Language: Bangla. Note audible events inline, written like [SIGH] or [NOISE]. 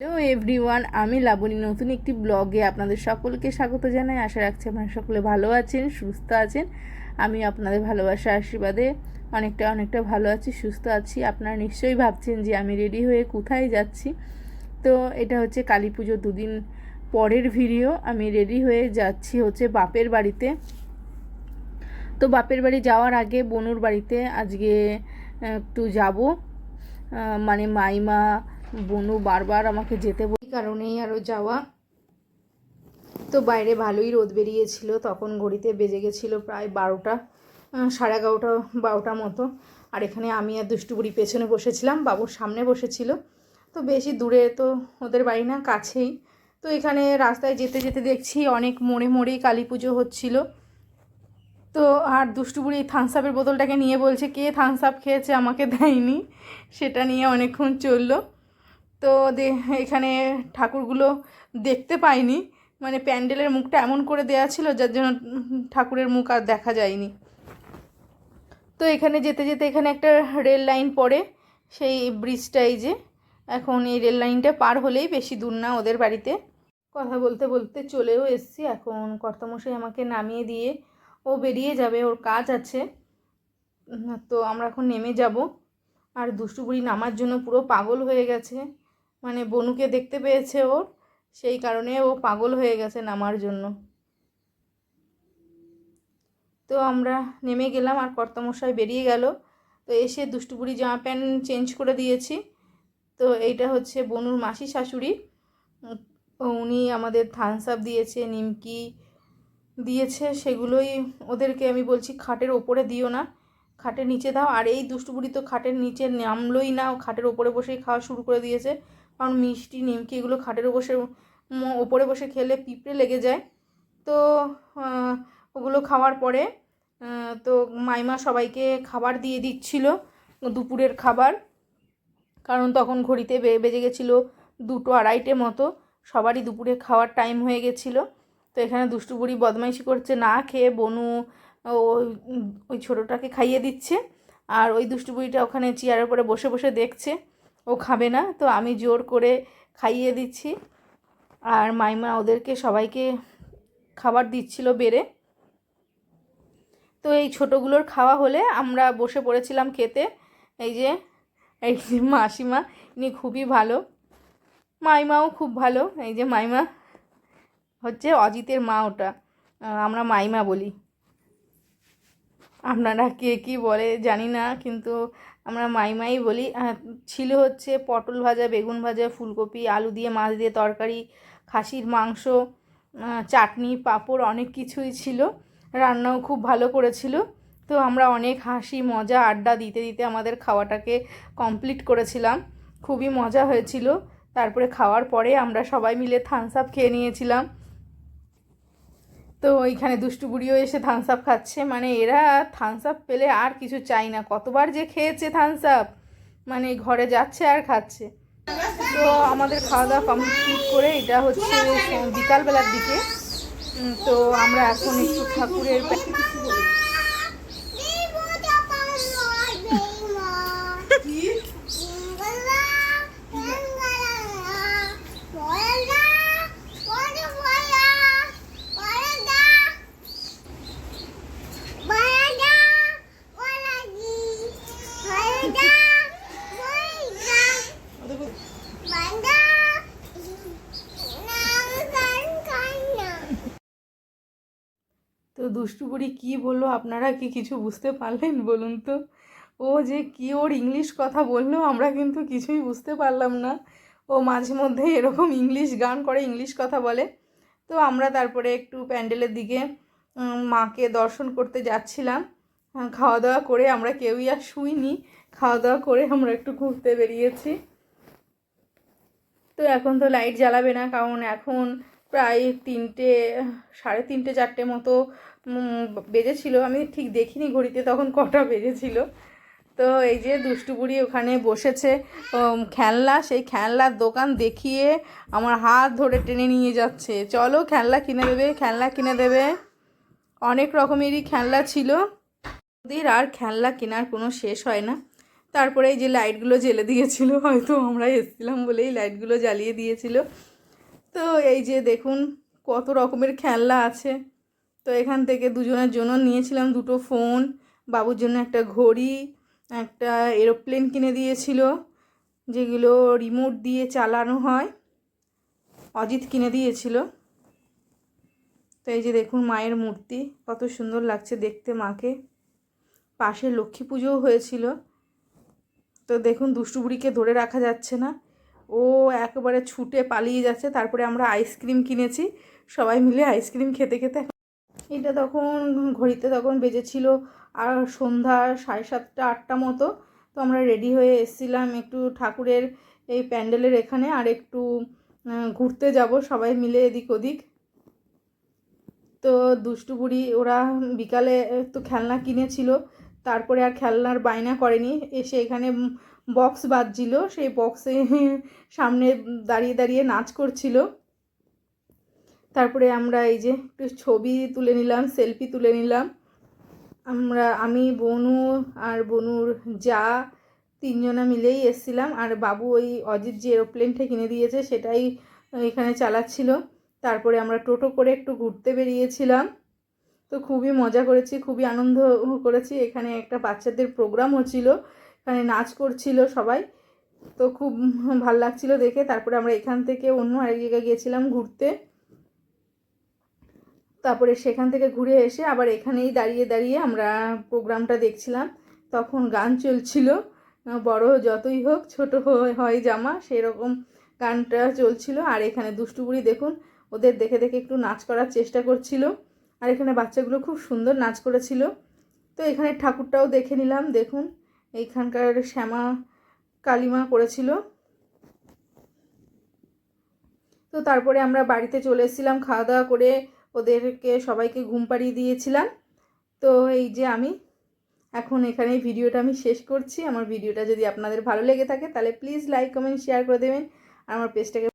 হ্যালো এভরিওয়ান আমি লাবণী। নতুন একটি ব্লগে আপনাদের সকলকে স্বাগত জানাই। আশা রাখছি আপনারা সকলে ভালো আছেন, সুস্থ আছেন। আমি আপনাদের ভালোবাসা আশীর্বাদে অনেকটা অনেকটা ভালো আছি, সুস্থ আছি। আপনারা নিশ্চয়ই ভাবছেন যে আমি রেডি হয়ে কোথায় যাচ্ছি। তো এটা হচ্ছে কালী পুজো দুদিন পরের ভিডিও। আমি রেডি হয়ে যাচ্ছি হচ্ছে বাপের বাড়িতে। তো বাপের বাড়ি যাওয়ার আগে বনুর বাড়িতে আজকে একটু যাব। মানে মাইমা বনু বারবার আমাকে যেতে বলে কারণেই আরও যাওয়া। তো বাইরে ভালোই রোদ বেরিয়েছিল, তখন ঘড়িতে বেজে গেছিল প্রায় বারোটা সাড়ে এগারোটা, বারোটা মতো। আর এখানে আমি আর দুষ্টুবুড়ি পেছনে বসেছিলাম বাবুর সামনে বসেছিল। তো বেশি দূরে তো ওদের বাড়ি না, কাছেই। তো এখানে রাস্তায় যেতে যেতে দেখছি অনেক মোড়ে মোড়েই কালী পুজো হচ্ছিল। তো আর দুষ্টুবুড়ি থামস আপের বোতলটাকে নিয়ে বলছে, কে থামস আপ খেয়েছে আমাকে দেয়নি? সেটা নিয়ে অনেকক্ষণ চলল। তো এখানে ঠাকুরগুলো দেখতে পাইনি। মানে প্যান্ডেলের মুখটা এমন করে দেয়া ছিল যার জন্য ঠাকুরের মুখ আর দেখা যায়নি। তো এখানে যেতে যেতে এখানে একটা রেল লাইন পড়ে সেই ব্রিজটা এই যে। এখন এই রেল লাইনটা পার হলেই বেশি দূর না ওদের বাড়িতে। কথা বলতে বলতে চলেও এসছি। এখন কর্তামশাই আমাকে নামিয়ে দিয়ে ও বেরিয়ে যাবে, ওর কাজ আছে। তো আমরা এখন নেমে যাব। আর দুষ্টু বুড়ি নামার জন্য পুরো পাগল হয়ে গেছে। মানে বনুকে দেখতে পেয়েছে ওর, সেই কারণে ও পাগল হয়ে গেছে নামার জন্য। তো আমরা নেমে গেলাম আর কর্তামশাই বেরিয়ে গেল। তো এসে দুষ্টু বুড়ি জামা প্যান্ট চেঞ্জ করে দিয়েছি। তো এইটা হচ্ছে বনুর মাসি শাশুড়ি। উনি আমাদের থামস আপ দিয়েছে, নিমকি দিয়েছে, সেগুলোই ওদেরকে আমি বলছি খাটের ওপরে দিও না। খাটের নিচে দাও। আর এই দুষ্টুপুরি তো খাটের নিচে নামলোই না। খাটের ওপরে বসেই খাওয়া শুরু করে দিয়েছে। কারণ মিষ্টি, নিমকি এগুলো খাটের বসে ওপরে বসে খেলে পিঁপড়ে লেগে যায়। তো ওগুলো খাওয়ার পরে তো মাইমা সবাইকে খাবার দিয়ে দিচ্ছিল, দুপুরের খাবার। কারণ তখন ঘড়িতে বেজে গেছিল দুটো আড়াইটে মতো, সবারই দুপুরে খাওয়ার টাইম হয়ে গেছিল। তো এখানে দুষ্টু বুড়ি বদমাইশি করছে, না খেয়ে বনু ওই ওই ছোটোটাকে খাইয়ে দিচ্ছে। আর ওই দুষ্টু বুড়িটা ওখানে চেয়ারের উপরে বসে বসে দেখছে। ও খাবে না, তো আমি জোর করে খাইয়ে দিচ্ছি। আর মাইমা ওদেরকে সবাইকে খাবার দিচ্ছিল বেড়ে। তো এই ছোটোগুলোর খাওয়া হলে আমরা বসে পড়েছিলাম খেতে। এই যে এই যে মাসিমা, ইনি খুবই ভালো। মাইমাও খুব ভালো। এই যে মাইমা হচ্ছে অজিতের মা ওটা। আমরা মাইমা বলি। আপনারা কে কী বলে জানি না, কিন্তু আমরা মাইমাই বলি ছিল হচ্ছে পটল ভাজা, বেগুন ভাজা, ফুলকপি, আলু দিয়ে, মাছ দিয়ে, তরকারি, খাসির মাংস চাটনি, পাঁপড়, অনেক কিছুই ছিল। রান্নাও খুব ভালো করেছিল। তো আমরা অনেক হাসি, মজা, আড্ডা দিতে দিতে আমাদের খাওয়াটাকে কমপ্লিট করেছিলাম। খুবই মজা হয়েছিল। তারপরে খাওয়ার পরে আমরা সবাই মিলে থামস আপ খেয়ে নিয়েছিলাম। তো ওইখানে দুষ্টু বুড়িও এসে থামস আপ খাচ্ছে। মানে এরা থামস আপ পেলে আর কিছু চাই না। কতবার যে খেয়েছে থামস আপ মানে ঘরে যাচ্ছে আর খাচ্ছে। তো আমাদের খাওয়া দাওয়া কমপ্লিট করে এটা হচ্ছে বিকালবেলার দিকে। তো আমরা এখন একটু ঠাকুরের তো দুষ্টু বুড়ি কী বলল আপনারা কি কিছু বুঝতে পারলেন বলুন তো? ও যে কি ওর ইংলিশ কথা বলল আমরা কিন্তু কিছুই বুঝতে পারলাম না। ও মাঝে মধ্যে এরকম ইংলিশ গান করে, ইংলিশ কথা বলে। তো আমরা তারপরে একটু প্যান্ডেলের দিকে মাকে দর্শন করতে যাচ্ছিলাম। খাওয়া দাওয়া করে আমরা কেউই আর শুইনি। খাওয়া দাওয়া করে আমরা একটু ঘুরতে বেরিয়েছি। তো এখন তো লাইট জ্বালাবে না, কারণ এখন প্রায় তিনটে, সাড়ে তিনটে, চারটে মতো বেজেছিল। আমি ঠিক দেখিনি ঘড়িতে তখন কটা বেজেছিল। তো এই যে দুষ্টু বুড়ি ওখানে বসেছে খেলনা, সেই খেলনার দোকান দেখিয়ে আমার হাত ধরে টেনে নিয়ে যাচ্ছে। চলো খেলনা কিনে দেবে, খেলনা কিনে দেবে। অনেক রকমেরই খেলনা ছিল। ওদের আর খেলনা কেনার কোনো শেষ হয় না। তারপরে এই যে লাইটগুলো জ্বেলে দিয়েছিল, হয়তো আমরা এসেছিলাম বলেই লাইটগুলো জ্বালিয়ে দিয়েছিল। তো এই যে দেখুন কত রকমের খেলনা আছে। তো এখান থেকে দুজনের জন্য নিয়েছিলাম দুটো ফোন, বাবুর জন্য একটা ঘড়ি, একটা এরোপ্লেন কিনে দিয়েছিল, যেগুলো রিমোট দিয়ে চালানো হয়। অজিত কিনে দিয়েছিল। তো এই যে দেখুন মায়ের মূর্তি, কত সুন্দর লাগছে দেখতে মাকে। পাশে লক্ষ্মী পুজোও হয়েছিল। তো দেখুন দুষ্টু বুড়িকে ধরে রাখা যাচ্ছে না। ও একেবারে ছুটে পালিয়ে যাচ্ছে। তারপরে আমরা আইসক্রিম কিনেছি। সবাই মিলে আইসক্রিম খেতে খেতে এটা তখন ঘড়িতে তখন বেজেছিল আর সন্ধ্যা সাড়ে সাতটা, আটটা মতো। তো আমরা রেডি হয়ে এসেছিলাম একটু ঠাকুরের এই প্যান্ডেলের এখানে আর একটু ঘুরতে যাব। সবাই মিলে এদিক ওদিক। তো দুষ্টু বুড়ি ওরা বিকালে তো খেলনা কিনেছিল। তারপরে আর খেলনার বায়না করেনি। এসে এখানে বক্স বাজছিল। সেই বক্সে [LAUGHS] সামনে দাঁড়িয়ে দাঁড়িয়ে নাচ করছিল। তারপরে আমরা এই যে একটু ছবি তুলে নিলাম সেলফি তুলে নিলাম। আমরা, আমি, বনু আর বনুর যা তিনজনা মিলেই এসছিলাম। আর বাবু ওই অজিত যে এরোপ্লেনটা কিনে দিয়েছে সেটাই এখানে চালাচ্ছিল। তারপরে আমরা টোটো করে একটু ঘুরতে বেরিয়েছিলাম। তো খুবই মজা করেছি, খুবই আনন্দ করেছি। এখানে একটা বাচ্চাদের প্রোগ্রাম হচ্ছিল, এখানে নাচ করছিল সবাই। তো খুব ভালো লাগছিল দেখে। তারপরে আমরা এখান থেকে অন্য আরেক জায়গায় গিয়েছিলাম ঘুরতে। তারপরে সেখান থেকে ঘুরে এসে আবার এখানেই দাঁড়িয়ে দাঁড়িয়ে আমরা প্রোগ্রামটা দেখছিলাম। তখন গান চলছিল, বড় যতই হোক, ছোট হয় জামা, সেরকম গানটা চলছিল। আর এখানে দুষ্টুবুড়ি দেখুন, ওদের দেখে দেখে একটু নাচ করার চেষ্টা করছিল। আর এখানে বাচ্চাগুলো খুব সুন্দর নাচ করেছিল। তো এখানে ঠাকুরটাও দেখে নিলাম, দেখুন। এইখানকার শ্যামা কালিমা করেছিল তো তারপরে আমরা বাড়িতে চলে এসেছিলাম খাওয়া দাওয়া করে ওদেরকে সবাইকে ঘুম পাড়িয়ে দিয়েছিলাম। তো এই যে আমি, এখন এখানে ভিডিওটা আমি শেষ করছি। আমার ভিডিওটা যদি আপনাদের ভালো লেগে থাকে তাহলে প্লিজ লাইক, কমেন্ট, শেয়ার করে দেবেন। আর আমার পেজটাকে